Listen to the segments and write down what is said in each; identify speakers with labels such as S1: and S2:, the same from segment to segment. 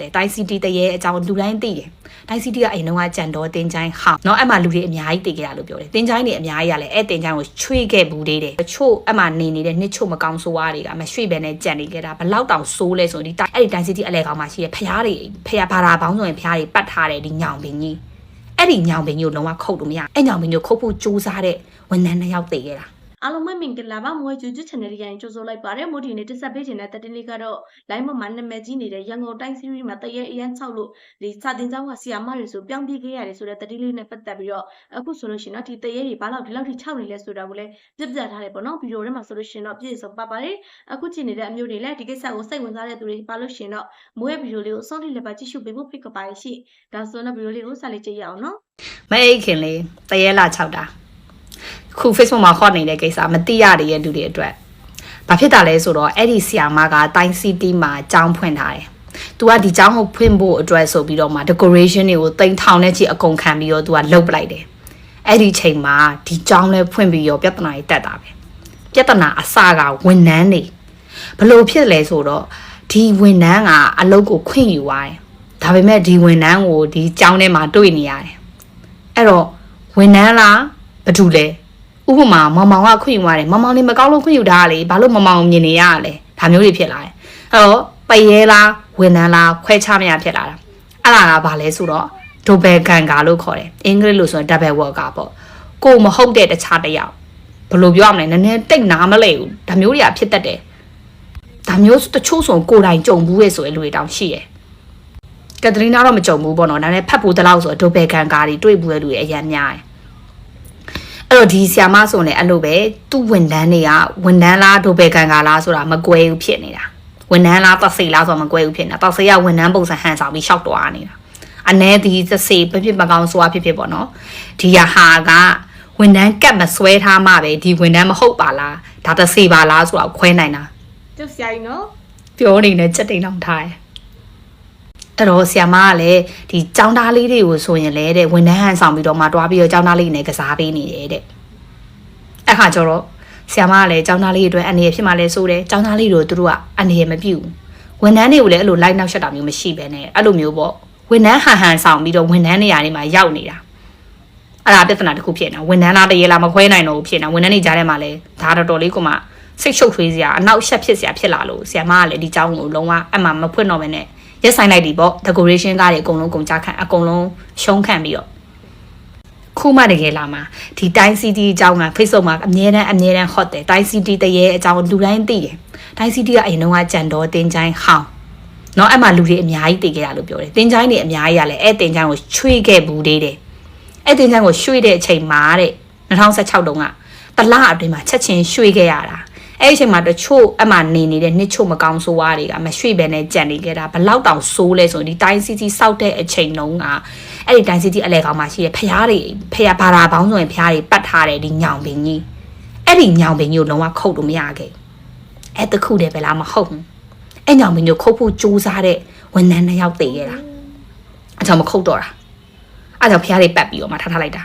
S1: တယ်တိုင်းစီတီတရေအကြောင်းလူတိုင်းသိတယ်တိုင်းစီတီကအိမ်တော့ကကြံတော့တင်ချိုင်းဟောက်เนาะအဲ့မှာလူတွေအများကြီးသိကြရလို့ပြောတယ်တင်ချိုင်းတွေအများကြီးရလဲအဲ့တင်ချိုင်းကိုချွေခဲ့ဘူးသေးတယ်တချို့အဲ့မှာနေနေတဲ့နှစ်ချို့မကောင်းဆိုးွားတွေကမရွှေ့ပဲနဲ့ကြံနေကြတာဘလောက်တောင်ဆိုးလဲဆိုဒီတိုင်းအဲ့ဒီတိုင်းစီတီအလဲကောင်မှာရှိရဖျားတွေဖျားဘာသာပေါင်းဆိုရင်ဖျားတွေပတ်ထားတယ်ဒီညောင်ပင်ကြီးအဲ့ဒီညောင်ပင်ကြီးကိုလုံးဝခုတ်လို့မရအဲ့ညောင်ပင်ကြီးကိုခုတ်ဖို့ကြိုးစားတဲ့ဝန်ထမ်းနှစ်ယောက်သိခဲ့တာ
S2: အားလုံးပဲမင်္ဂလာပါမွေးကျူးကျ channel ရရင်ကြိုဆိုလိုက်ပါတယ်မို့ဒီနေ့တက်ဆက်ပေးခြင်းတဲ့တက်တင်လေးကတော့ line မှာနာမည်ကြီးနေတဲ့ရန်ကုန်တိုင်း series မှာတရေအရန်6လို့ဒီစာတင်ကျောင်းကဆီယာမတွေဆိုပြောင်းပြေးခဲ့ရတယ်ဆိုတဲ့တက်တင်လေးနဲ့ပတ်သက်ပြီးတော့အခုဆိုလို့ရှိရင်တော့ဒီတရေတွေဘာလို့ဒီလောက်ထိ6နေလဲဆိုတာကိုလည်းပြပြထားတယ်ပေါ့နော်ဗီဒီယိုထဲမှာဆိုလို့ရှိရင်တော့ပြည့်စုံပါပါတယ်အခုကြည့်နေတဲ့အမျိုးတွေလည်းဒီကိစ္စကိုစိတ်ဝင်စားတဲ့သူတွေပါလို့ရှိရင်တော့မိုးရဲ့ဗီဒီယိုလေးကိုစောင့်ကြည့်လက်ပါကြည့်ရှုပေးဖို့ဖိတ်ခေါ်ပါတယ်ရှိဒါဆိုတော့ဗီဒီယိုလေးကိုဆက်လက်ကြည့်ရအောင်နော်
S1: မအိတ်ခင်လေးတရေလာ6တာ ခု Facebook မှာ hot နေတဲ့ကိစ္စမသိရတဲ့လူတွေအတွက်ဘာဖြစ်တာလဲဆိုတော့အဲ့ဒီဆီယာမကတိုင်း city မှာကြောင်းဖွင့်ထားတယ်။ तू ကဒီကြောင်းကိုဖွင့်ဖို့အတွက်ဆိုပြီးတော့မှ decoration တွေကိုတိမ်ထောင်နဲ့ချီအကုန်ခံပြီးတော့ तू ကလုတ်ပလိုက်တယ်။အဲ့ဒီချိန်မှာဒီကြောင်းလဲဖွင့်ပြီးတော့ပြဿနာကြီးတက်တာပဲ။ပြဿနာအစကဝန်ထမ်းတွေဘလို့ဖြစ်လဲဆိုတော့ဒီဝန်ထမ်းကအလုပ်ကိုခွင့်ယူသွားတယ်။ဒါပေမဲ့ဒီဝန်ထမ်းကိုဒီကြောင်းထဲမှာတွေ့နေရတယ်။အဲ့တော့ဝန်ထမ်းလားဘာတူလဲ ဥပမာမောင်မောင်ကခွင့်ယူရတယ်မောင်မောင်နေမကောင်းလို့ခွင့်ယူတာလေဘာလို့မောင်မောင်ကိုမြင်နေရလဲဒါမျိုးတွေဖြစ်လာတယ်အဲ့တော့ပရဲလားဝန်ထမ်းလားခွဲခြားမရဖြစ်လာတာအဲ့ဒါကဘာလဲဆိုတော့ဒိုဘယ်ကန်ကာလို့ခေါ်တယ်အင်္ဂလိပ်လို့ဆိုရင် double worker ပေါ့ကိုမဟုတ်တဲ့တခြားတစ်ယောက်ဘယ်လိုပြောရမလဲနည်းနည်းတိတ်နားမလဲဘူးဒါမျိုးတွေကဖြစ်တတ်တယ်ဒါမျိုးတချို့ဆိုကိုယ်တိုင်ကြုံဘူးရဲ့ဆိုရင်လူတွေတောင်ရှိတယ်ကက်သလီနာတော့မကြုံဘူးပေါ့နော်ဒါနဲ့ဖတ်ဖို့တလောက်ဆိုဒိုဘယ်ကန်ကာတွေတွေ့ဘူးတဲ့လူတွေအများများတယ် အဲ့တော့ဒီဆီယာမဆိုရင်လည်းအဲ့လိုပဲသူ့ဝန်ထမ်းတွေကဝန်ထမ်းလားဒိုဘယ်ကန်ကာလားဆိုတာမကွဲဘူးဖြစ်နေတာဝန်ထမ်းလားတဆိလားဆိုတာမကွဲဘူးဖြစ်နေတာတဆိကဝန်ထမ်းပုံစံဟန်ဆောင်ပြီးရှောက်တွားနေတာအ ਨੇ ဒီသဆိဖြစ်ဖြစ်မကောင်းဆိုတာဖြစ်ဖြစ်ပေါ့နော်ဒီရဟာကဝန်ထမ်းကတ်မဆွဲထားမှပဲဒီဝန်ထမ်းမဟုတ်ပါလားဒါသဆိပါလားဆိုတာကိုခွဲနိုင်တာ
S2: ကျုပ်ဆရာကြီးနော်
S1: ပြောနေတဲ့စက်တိန်အောင်ထားတယ် အဲ့တော့ဆီယမကလည်းဒီចောင်းသားလေးတွေကိုဆိုရင်လည်းတဲ့ဝန်ထမ်းဟန်ဆောင်ပြီးတော့မှတွားပြီးတော့ចောင်းသားလေးနဲ့ကစားပေးနေတယ်တဲ့အဲ့ခါကျတော့ဆီယမကလည်းចောင်းသားလေးတွေအတွက်အနေရဖြစ်မှလဲဆိုတယ်ចောင်းသားလေးတို့တို့ကအနေရမပြုဘူးဝန်ထမ်းတွေကိုလည်းအဲ့လိုလိုက်နောက်ရှက်တာမျိုးမရှိပဲနဲ့အဲ့လိုမျိုးပေါ့ဝန်ထမ်းဟန်ဟန်ဆောင်ပြီးတော့ဝန်ထမ်းနေရာတွေမှာရောက်နေတာအဲ့ဒါပြဿနာတစ်ခုဖြစ်နေတာဝန်ထမ်းလားတရေလားမခွဲနိုင်တော့ဘူးဖြစ်နေတာဝန်ထမ်းတွေကြားထဲမှာလည်းဒါတော်တော်လေးကမှစိတ်ရှုပ်ထွေးစရာအနောက်ရှက်ဖြစ်စရာဖြစ်လာလို့ဆီယမကလည်းဒီចောင်းကိုလုံးဝအမှမဖွင့်တော့ဘဲနဲ့ ရက်ဆိုင်လိုက်ပြီပေါ့ decoration ကားတွေအကုန်လုံးကုန်ကြခံအကုန်လုံးရှုံးခံပြီးတော့ခုမှတကယ်လာမှာဒီတိုင်း city အကြောင်းက Facebook မှာအမြဲတမ်းအမြဲတမ်း hot တယ်တိုင်း city တရေအကြောင်းလူတိုင်းသိတယ်တိုင်း city ကအရင်တော့ကကြံတော်တင်ချိုင်းဟောင်းနော်အဲ့မှာလူတွေအများကြီးတည်ခဲ့တာလို့ပြောတယ်တင်ချိုင်းတွေအများကြီးကလည်းအဲ့တင်ချိုင်းကိုချွေခဲ့ဘူးသေးတယ်အဲ့တင်ချိုင်းကိုရွှေ့တဲ့အချိန်မှာတဲ့2016တုန်းကတလအတွင်းမှာချက်ချင်းရွှေ့ခဲ့ရတာ အဲ့ဒီအချိန်မှာတချို့အမှနေနေတဲ့နှစ်ချို့မကောင်းဆိုးွားတွေကမရွှေ့ပဲနဲ့ကြံနေကြတာဘလောက်တောင်ဆိုးလဲဆိုရင်ဒီတိုင်းစီစီစောက်တဲ့အချိန်တုန်းကအဲ့ဒီတိုင်းစီစီအလဲကောင်မှာရှိရဖျားတွေဖျားဘာသာပေါင်းဆိုရင်ဖျားတွေပတ်ထားတယ်ဒီညောင်ပင်ကြီးအဲ့ဒီညောင်ပင်ကြီးကိုလုံးဝခုတ်လို့မရခဲ့အဲ့တခုတည်းပဲလားမဟုတ်ဘူးအဲ့ညောင်ပင်ကြီးကိုခုတ်ဖို့ကြိုးစားတဲ့ဝန်ထမ်းနှစ်ယောက်တည်ခဲ့တာအကြောင်းမခုတ်တော့တာအဲ့ကြောင့်ဖျားတွေပတ်ပြီးတော့မှထားထားလိုက်တာ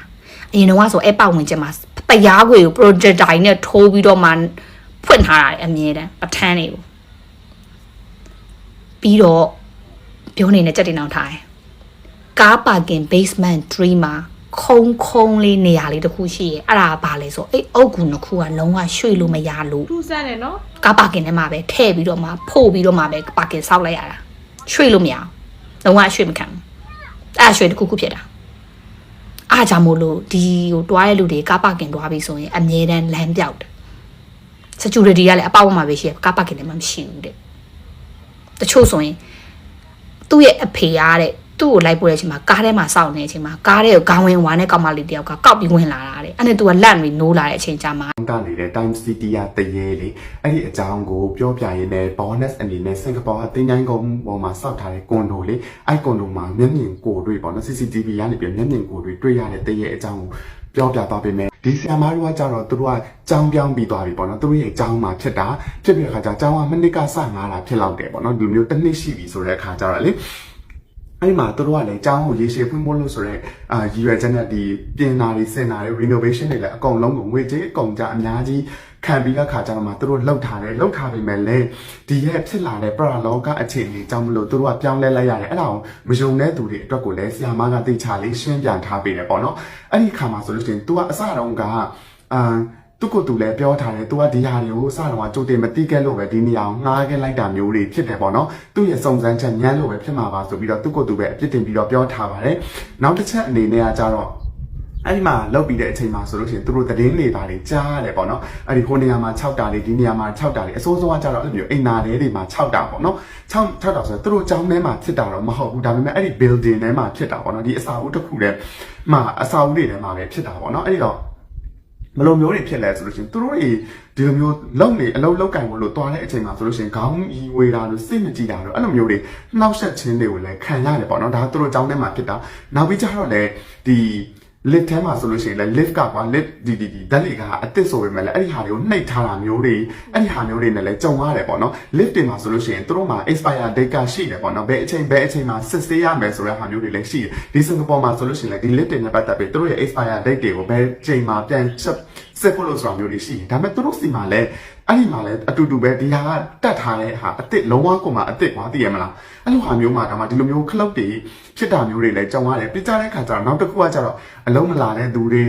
S1: အရင်တော့ဆိုအဲ့ပတ်ဝင်ကျင်မှာတရားခွေကို projector နဲ့ထိုးပြီးတော့မှ ဖွင့်ထားတာလေအမြဲတမ်းပထန်းတွေကိုပြီးတော့ပြောနေတဲ့ကြက်တင်အောင်ထားတယ်ကားပါကင် basement 3မှာခုံခုံလေးနေရာလေးတစ်ခုရှိရဲ့အဲ့ဒါကဘာလဲဆိုအဲ့အုတ်ကူနှစ်ခုကလုံးဝရွှေ့လို့မရလို့
S2: ထူးဆန်းတယ်နော်
S1: ကားပါကင်ထဲမှာပဲထည့်ပြီးတော့မှဖို့ပြီးတော့မှပဲပါကင်ဆောက်လိုက်ရတာရွှေ့လို့မရအောင်လုံးဝရွှေ့မခံဘူးအဲ့ဒါရွှေ့တစ်ခုခုဖြစ်တာအားကြောင့်မို့လို့ဒီဟိုတွားရဲ့လူတွေကားပါကင်တွားပြီးဆိုရင်အမြဲတမ်းလမ်းပြောက်တယ် security ကလည်းအပေါက်မှာပဲရှိရကားပါကင်ထဲမှာမရှိဘူးတဲ့တချို့ဆိုရင်သူ့ရဲ့အဖေရတဲ့သူ့ကိုလိုက်ပို့တဲ့အချိန်မှာကားထဲမှာစောင့်နေတဲ့အချိန်မှာကားထဲကိုခေါင်းဝင်ဝါနဲ့ကောက်မလေးတယောက်ကကောက်ပြီးဝင်လာတာတဲ့အဲ့နဲ့သူကလန့်ပြီးနိုးလာတဲ့အချိန်ကြာမှာ
S3: ကနေတဲ့ Time City ရတရေလေအဲ့ဒီအကြောင်းကိုပြောပြရင်းနဲ့ bonus အနေနဲ့စင်ကာပူအတင်းချိုင်းကုန်းပေါ်မှာစောက်ထားတဲ့ကွန်ဒိုလေအဲ့ကွန်ဒိုမှာမျက်မြင်ကိုယ်တွေ့ပေါ့နော် CCTV ရနေပြီးမျက်မြင်ကိုယ်တွေ့တွေ့ရတဲ့တရေအကြောင်းကို ပြောပြသွားပေးမယ်ဒီဆီယမားတို့ကကြတော့သူတို့ကကြောင်းပြောင်းပြီးသွားပြီပေါ့နော်သူတို့ရဲ့အကြောင်းမှာဖြစ်တာဖြစ်ပြီးတဲ့အခါကျအကြောင်းကမနစ်ကစငားတာဖြစ်လောက်တယ်ပေါ့နော်ဒီမျိုးတစ်နှစ်ရှိပြီဆိုတဲ့အခါကျတော့လေ အဲ့ဒီမှာသူတို့ကလည်းအကြောင်းကိုရေရှည်ဖွင့်ဖို့လို့ဆိုတော့အာရည်ရွယ်ချက်နဲ့ဒီပြင်နာတွေစင်နာတွေ renovation တွေလည်းအကုန်လုံးကိုငွေကြေးအကုန်ကြအများကြီးခံပြီးတဲ့ခါကျတော့မှသူတို့လှုပ်ထားတယ်လှုပ်ထားပေမဲ့လည်းဒီရဲ့ဖြစ်လာတဲ့ပရလောကအခြေအနေကြောင့်မလို့သူတို့ကပြောင်းလဲလိုက်ရတယ်အဲ့ဒါကိုမယုံတဲ့သူတွေအတွက်ကိုလည်းဆရာမကသိချလေးရှင်းပြထားပေးတယ်ပေါ့နော်အဲ့ဒီခါမှာဆိုလို့ရှိရင် तू ကအစတုန်းကအာ သူကတူလည်းပြောထားတယ်။ तू ကဒီဟာတွေကိုစတော့ကကြိုတင်မသိခဲ့လို့ပဲဒီနေရာကိုငှားခဲ့လိုက်တာမျိုးတွေဖြစ်တယ်ပေါ့နော်။သူ့ရဲ့စုံစမ်းချက်ညံ့လို့ပဲဖြစ်မှာပါဆိုပြီးတော့သူကတူပဲအပြစ်တင်ပြီးတော့ပြောထားပါတယ်။နောက်တစ်ချက်အနေနဲ့ကကြတော့အဲ့ဒီမှာလောက်ပြီးတဲ့အချိန်မှာဆိုလို့ရှိရင်သူတို့သတင်းတွေပါတွေကြားရတယ်ပေါ့နော်အဲ့ဒီဟိုနေရာမှာ6တာလေးဒီနေရာမှာ6တာလေးအစိုးဆုံးကကြတော့အဲ့လိုမျိုးအိမ်နာတွေတွေမှာ6တာပေါ့နော်6 6တာဆိုတော့သူတို့အကြောင်းထဲမှာဖြစ်တာတော့မဟုတ်ဘူးဒါပေမဲ့အဲ့ဒီ building ထဲမှာဖြစ်တာပေါ့နော်ဒီအစာအုပ်တစ်ခုထဲမှာအစာအုပ်တွေထဲမှာပဲဖြစ်တာပေါ့နော်အဲ့ဒီတော့ ဘယ်လိုမျိုးတွေဖြစ်လဲဆိုလို့ရှိရင်သူတို့တွေဒီလိုမျိုးလုံနေအလုံးလောက်ကင်ဖို့လို့တွားတဲ့အချိန်မှာဆိုလို့ရှိရင်ခေါင်းဤဝေတာလို့စိတ်မကြည်တာလို့အဲ့လိုမျိုးတွေနှောက်ယှက်ခြင်းတွေကိုလည်းခံရတယ်ပေါ့နော်ဒါကသူတို့အကြောင်းထဲမှာဖြစ်တာနောက်ပြီးကြတော့လေဒီ lift ထဲမှာဆိုလို့ရှိရင်လည်း lift ကကွာ lift ဒီဒီဒီဓာတ်လေကအစ်စ်ဆိုပေမဲ့လည်းအဲ့ဒီဟာတွေကိုနှိပ်ထားတာမျိုးတွေအဲ့ဒီဟာမျိုးတွေနဲ့လည်းကြုံရတယ်ပေါ့နော် lift တွေမှာဆိုလို့ရှိရင်သူတို့မှာ expire date ကရှိတယ်ပေါ့နော်ဘယ်အချိန်ဘယ်အချိန်မှာစစ်ဆေးရမယ်ဆိုတဲ့ဟာမျိုးတွေလည်းရှိတယ်ဒီစင်ကာပူမှာဆိုလို့ရှိရင်လည်းဒီ lift တွေနဲ့ပတ်သက်ပြီးသူတို့ရဲ့ expire date တွေကိုဘယ်ချိန်မှာပြန်ချက်စစ်ဖို့လို့ဆိုတာမျိုးတွေရှိတယ်ဒါပေမဲ့သူတို့စီမှာလည်း အဲ့ဒီမှာလည်းအတူတူပဲဒီဟာကတတ်ထားတဲ့ဟာအစ်စ်လုံးဝကိုမှအစ်စ်ကွာသိရမလားအဲ့လိုဟာမျိုးမှာဒါမှဒီလိုမျိုးခလုတ်တွေဖြစ်တာမျိုးတွေလည်းကြုံရတယ်ပြကြတဲ့ခါကျတော့နောက်တစ်ခုကကျတော့အလုံးမလာတဲ့သူတွေ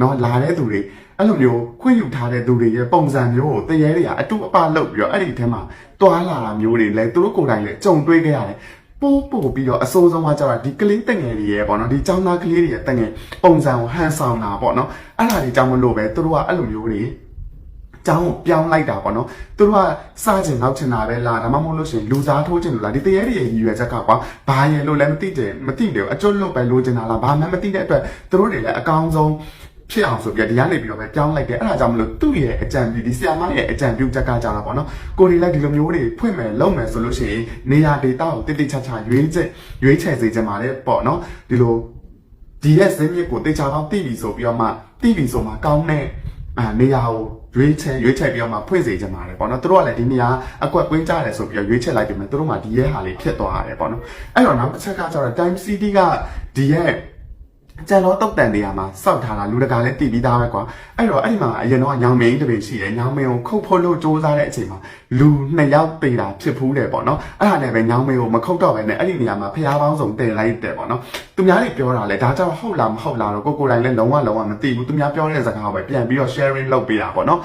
S3: နော်လာတဲ့သူတွေအဲ့လိုမျိုးခွင့်ယူထားတဲ့သူတွေရဲ့ပုံစံမျိုးကိုတရေတွေကအတူအပလုပ်ပြီးတော့အဲ့ဒီထဲမှာတွာလာတာမျိုးတွေလည်းသူတို့ကိုယ်တိုင်လည်းကြုံတွေ့ခဲ့ရတယ်ပို့ပို့ပြီးတော့အစိုးဆုံးကကြတော့ဒီကလေးတငယ်တွေရဲ့ပေါ့နော်ဒီចောင်းသားကလေးတွေရဲ့တငယ်ပုံစံကိုဟန်ဆောင်တာပေါ့နော်အဲ့ဒါတွေကြောင့်မလို့ပဲသူတို့ကအဲ့လိုမျိုးတွေ ကျောင်းကိုပြောင်းလိုက်တာပေါ့နော်သူတို့ကစားချင်နောက်ချင်တာပဲလားဒါမှမဟုတ်လို့ရှိရင်လူစားထိုးချင်လို့လားဒီတရေတွေရဲ့ရည်ရွယ်ချက်ကကွာဘာရယ်လို့လည်းမသိတယ်မသိတယ်အကျွတ်လွတ်ပဲလိုချင်တာလားဘာမှမသိတဲ့အတွက်သူတို့တွေလည်းအကောင်းဆုံးဖြစ်အောင်ဆိုပြီးဒီကနေပြီးတော့ပဲပြောင်းလိုက်တယ်အဲ့ဒါကြောင့်မလို့သူ့ရဲ့အကြံပြုဒီဆီယာမရဲ့အကြံပြုချက်ကကြတာပေါ့နော်ကိုရီလည်းဒီလိုမျိုးတွေဖွင့်မယ်လုပ်မယ်ဆိုလို့ရှိရင်နေရာဒေတာကိုတိတိကျကျရွေးချက်ရွေးချယ်စေချင်ပါတယ်ပေါ့နော်ဒီလိုဒီရဲ့ဇင်းမြစ်ကိုတေချာပေါင်းသိပြီဆိုပြီးတော့မှသိပြီဆိုမှကောင်းတဲ့အာနေရာကို ရွေးချယ်ရွေးချယ်ပြီးတော့မှဖွင့်စေချင်ပါတယ်ပေါ့နော်သူတို့ကလည်းဒီနေရာအကွက်ကွင်းကြတယ်ဆိုပြီးတော့ရွေးချယ်လိုက်ပြီမယ်သူတို့မှဒီရဲ့ဟာလေးဖြစ်သွားရတယ်ပေါ့နော်အဲ့တော့နောက်တစ်ချက်ကကျတော့ time city ကဒီရဲ့ ကျန်တော့တုတ်တန်နေရာမှာစောက်ထားတာလူတကာလည်းတည်ပြီးသားပဲကွာအဲ့တော့အဲ့ဒီမှာအရင်တော့ညောင်မင်းတပင်ရှိတယ်ညောင်မင်းကိုခုတ်ဖို့လို့စူးစမ်းတဲ့အချိန်မှာလူနှစ်ယောက်တေတာဖြစ်ဖူးတယ်ပေါ့နော်အဲ့ဒါနဲ့ပဲညောင်မင်းကိုမခုတ်တော့ပဲနဲ့အဲ့ဒီနေရာမှာဖျားပေါင်းစုံတည်လိုက်တယ်ပေါ့နော်သူများတွေပြောတာလေဒါကြောင့်ဟုတ်လားမဟုတ်လားတော့ကိုကိုယ်တိုင်လည်းလုံးဝလုံးဝမသိဘူးသူများပြောတဲ့စကားကိုပဲပြန်ပြီးတော့ sharing လုပ်ပေးတာပေါ့နော်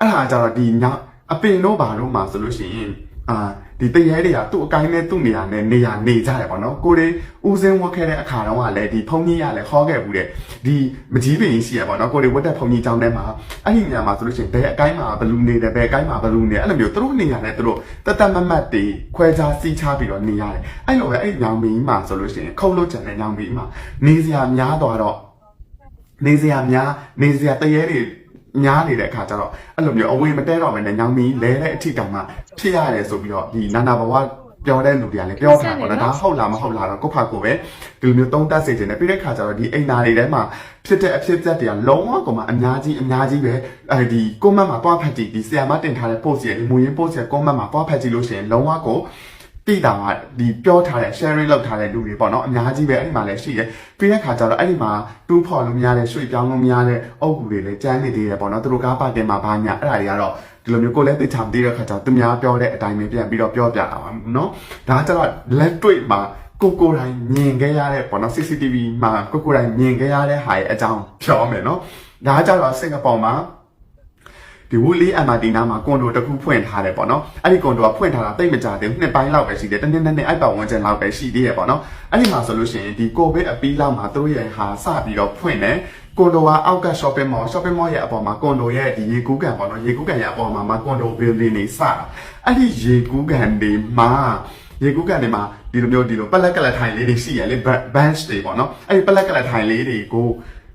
S3: အဲ့ဒါကြတော့ဒီညအပင်တို့ဘာတို့မှာဆိုလို့ရှိရင်အာ ဒီတရေတွေကသူ့အကိုင်းနဲ့သူ့နေရာနဲ့နေရာနေကြတယ်ပေါ့နော်ကိုတွေဦးစင်းဝတ်ခဲ့တဲ့အခါတော့ကလည်းဒီဖုန်ကြီးရလည်းခေါ်ခဲ့ဘူးတဲ့ဒီမကြီးပင်ရှိရပေါ့နော်ကိုတွေဝတ်တဲ့ဖုန်ကြီးကျောင်းထဲမှာအဲ့ဒီနေရာမှာဆိုလို့ရှိရင်ဘယ်အကိုင်းမှာဘလူးနေတယ်ဘယ်အကိုင်းမှာဘလူးနေအဲ့လိုမျိုးသူတို့နေရာနဲ့သူတို့တတ်တတ်မတ်မတ်တွေခွဲခြားစီးခြားပြီးတော့နေရတယ်အဲ့လိုပဲအဲ့ညောင်မင်းမှာဆိုလို့ရှိရင်ခုတ်လို့ကြံတဲ့ညောင်မင်းမှာနေစရာများသွားတော့နေစရာများနေစရာတရေတွေ များနေတဲ့အခါကျတော့အဲ့လိုမျိုးအဝေးမတဲတော့ဘဲနဲ့ညောင်မီလဲတဲ့အထိတောင်မှဖြစ်ရတယ်ဆိုပြီးတော့ဒီနာနာဘဝပြောတဲ့လူတွေကလည်းပြောတာပေါ့နော်ဒါဟုတ်လားမဟုတ်လားတော့ကိုယ့်ဖာကိုယ်ပဲဒီလိုမျိုးသုံးသပ်စေချင်တယ်ပြီးတဲ့ခါကျတော့ဒီအိမ်နာတွေထဲမှာဖြစ်တဲ့အဖြစ်အပျက်တွေကလုံးဝကိုမှအများကြီးအများကြီးပဲအဲဒီကွန်မန့်မှာတွားဖတ်ကြည့်ဒီဆီယာမတင်ထားတဲ့ post ရဲ့မူရင်း post ရဲ့ကွန်မန့်မှာတွားဖတ်ကြည့်လို့ရှိရင်လုံးဝကို တိတာကဒီပြောထားတဲ့ sharing လုပ်ထားတဲ့လူတွေပေါ့နော်အများကြီးပဲအဲ့ဒီမှာလည်းရှိတယ်ပြီးတဲ့ခါကျတော့အဲ့ဒီမှာတူးဖော်လို့မရတဲ့ရွှေ့ပြောင်းလို့မရတဲ့အုပ်ကူတွေလည်းကျန်းနေသေးတယ်ပေါ့နော်သူတို့ကားပါကင်မှာဘာညာအဲ့ဒါတွေကတော့ဒီလိုမျိုးကိုယ်လည်းသိချာမသိတဲ့ခါကျတော့သူများပြောတဲ့အတိုင်းပဲပြန်ပြီးတော့ပြောပြတာပါနော်ဒါကကျတော့လက်တွေ့မှာကိုကိုယ်တိုင်မြင်ခဲ့ရတဲ့ပေါ့နော် CCTV မှာကိုကိုယ်တိုင်မြင်ခဲ့ရတဲ့ဟာရဲ့အကြောင်းပြောမယ်နော်ဒါကကျတော့စင်ကာပူမှာ ဒီဝူလီအမတီနာမှာကွန်ဒိုတစ်ခုဖွင့်ထားတယ်ပေါ့နော်အဲ့ဒီကွန်ဒိုကဖွင့်ထားတာတိတ်မကြသေးဘူးနှစ်ပိုင်းလောက်ပဲရှိတယ်တစ်နှစ်နှစ်နှစ်အဲ့ပတ်ဝန်းကျင်လောက်ပဲရှိသေးရပေါ့နော်အဲ့ဒီမှာဆိုလို့ရှိရင်ဒီကိုဗစ်အပီးလောက်မှာသူတို့ရဲ့ဟာစပြီးတော့ဖွင့်တယ်ကွန်ဒိုကအောက်က shopping mall shopping mall ရဲ့အပေါ်မှာကွန်ဒိုရဲ့ဒီရေကူးကန်ပေါ့နော်ရေကူးကန်ရဲ့အပေါ်မှာမှာကွန်ဒို building တွေစတာအဲ့ဒီရေကူးကန်တွေမှာရေကူးကန်တွေမှာဒီလိုမျိုးဒီလိုပလက်ကလက်ထိုင်လေးတွေရှိရလေ bench တွေပေါ့နော်အဲ့ဒီပလက်ကလက်ထိုင်လေးတွေကို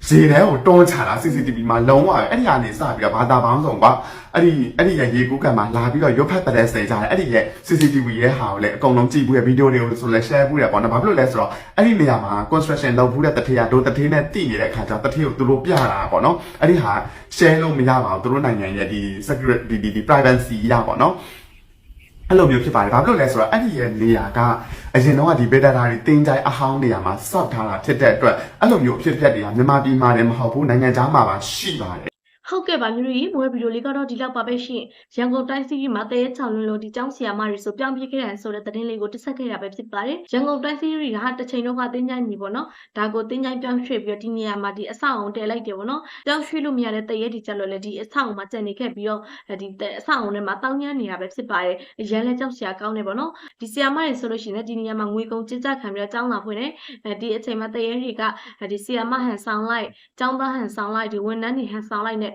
S3: ဈေးထဲကိုတွန်းချတာ CCTV မှာလုံးဝအဲ့ဒီကနေစပြီးတော့ဘာသာပေါင်းစုံကအဲ့ဒီအဲ့ဒီရဲ့ရေကူးကန်မှာလာပြီးတော့ရုပ်ဖက်တဲ့စေကြတယ်အဲ့ဒီရဲ့ CCTV ရဲ့ဟာကိုလည်းအကုန်လုံးကြည့်ဘူးရဲ့ဗီဒီယိုတွေကိုဆိုလည်း share ဘူးရပေါ့နော်ဘာဖြစ်လို့လဲဆိုတော့အဲ့ဒီနေရာမှာ construction လုပ်ဘူးတဲ့တထေးကတို့တထေးနဲ့တည်နေတဲ့ခါကျတထေးကိုသူတို့ပြတာပေါ့နော်အဲ့ဒီဟာ share လို့မရပါဘူးသူတို့နိုင်ငံရဲ့ဒီ security ဒီဒီ privacy ရပေါ့နော် အဲ့လိုမျိုးဖြစ်ပါတယ်ဘာဖြစ်လို့လဲဆိုတော့အဲ့ဒီရဲ့နေရာကအရင်တော့ကဒီဘေတာတာတွေတင်းကြိုင်အဟောင်းနေရာမှာစောက်ထားတာဖြစ်တဲ့အတွက်အဲ့လိုမျိုးအဖြစ်အပျက်တွေကမြန်မာပြည်မှာလည်းမဟုတ်ဘူးနိုင်ငံခြားမှာပါရှိပါတယ်
S2: ဟုတ်ကဲ့ပါမျိုးတို့ရေမွေးဗီဒီယိုလေးကတော့ဒီလောက်ပါပဲရှင်ရန်ကုန်တိုင်းစီးရီးမှာတရေချောင်းလုံးလုံးဒီကျောင်းဆရာမတွေဆိုပြောင်းပြခဲ့တယ်ဆိုတဲ့သတင်းလေးကိုတက်ဆက်ခဲ့တာပဲဖြစ်ပါတယ်ရန်ကုန်တိုင်းစီးရီးကတစ်ချိန်တော့ကတင်းချိုင်းပြီပေါ့နော်ဒါကိုတင်းချိုင်းပြောင်းရွှေ့ပြီးတော့ဒီနေရာမှာဒီအဆောက်အုံတည်လိုက်တယ်ပေါ့နော်ပြောင်းရွှေ့လို့မရတဲ့တရေဒီချက်လို့လေဒီအဆောက်အုံမှာကျန်နေခဲ့ပြီးတော့ဒီအဆောက်အုံထဲမှာတောင်းကျမ်းနေတာပဲဖြစ်ပါတယ်ရန်လဲကျောင်းဆရာကောင်းတယ်ပေါ့နော်ဒီဆရာမတွေဆိုလို့ရှိရင်လည်းဒီနေရာမှာငွေကုန်ကျကြခံပြီးတော့ကျောင်းလာဖွင့်တယ်အဲဒီအချိန်မှာတရေတွေကဒီဆရာမဟန်ဆောင်လိုက်ကျောင်းသားဟန်ဆောင်လိုက်ဒီဝန်ထမ်းတွေဟန်ဆောင်လိုက်နဲ့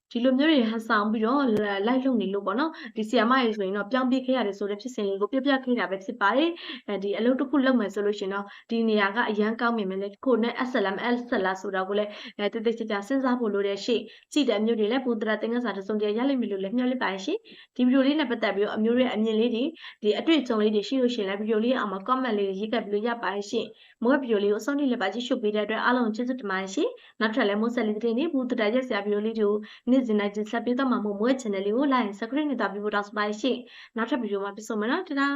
S2: ဒီလိုမျိုးတွေဟန်ဆောင်ပြီးတော့လိုက်လုံနေလို့ပေါ့နော်ဒီဆီယာမရေဆိုရင်တော့ပြောင်းပြခဲ့ရတယ်ဆိုတဲ့ဖြစ်စဉ်လေးကိုပြပြခဲ့တာပဲဖြစ်ပါတယ်အဲဒီအလုပ်တစ်ခုလုပ်မယ်ဆိုလို့ရှရင်တော့ဒီနေရာကအရန်ကောင်းမြင်မယ်လေကိုနဲ့ SLM SLR ဆိုတာကိုလည်းအဲတိတိကျကျစဉ်းစားဖို့လိုတဲ့ရှေ့ကြည့်တဲ့အမျိုးတွေလည်းပူတရာတင်္ဂစာတစ်စုံတည်းရလိမ့်မယ်လို့လည်းမျှော်လင့်ပါတယ်ရှင်ဒီဗီဒီယိုလေးနဲ့ပတ်သက်ပြီးတော့အမျိုးတွေအမြင်လေးတွေဒီအတွေ့အကြုံလေးတွေရှိလို့ရှရင်လည်းဗီဒီယိုလေးအောက်မှာ comment လေးရေးကပ်ပြီးလို့ရပါတယ်ရှင်မိုးဗီဒီယိုလေးကိုအဆုံးထိလည်းပါကြည့်ရှုပေးတဲ့အတွက်အားလုံးကျေးဇူးတင်ပါတယ်ရှင်နောက်ထပ်လည်းမိုးဆက်လေးတဲ့နေ့ဘူးတရာရက်စရာဗီဒီယိုလေးတွေကိုနေ့စဉ်တိုင်းတင်ဆက်ပေးတော့မှာမို့မွေး channel လေးကို like and subscribe နဲ့တာပြီးဖို့တောင်းဆိုပါရှိနောက်ထပ်ဗီဒီယိုမှာပြန်ဆုံမယ်နော်တဒါ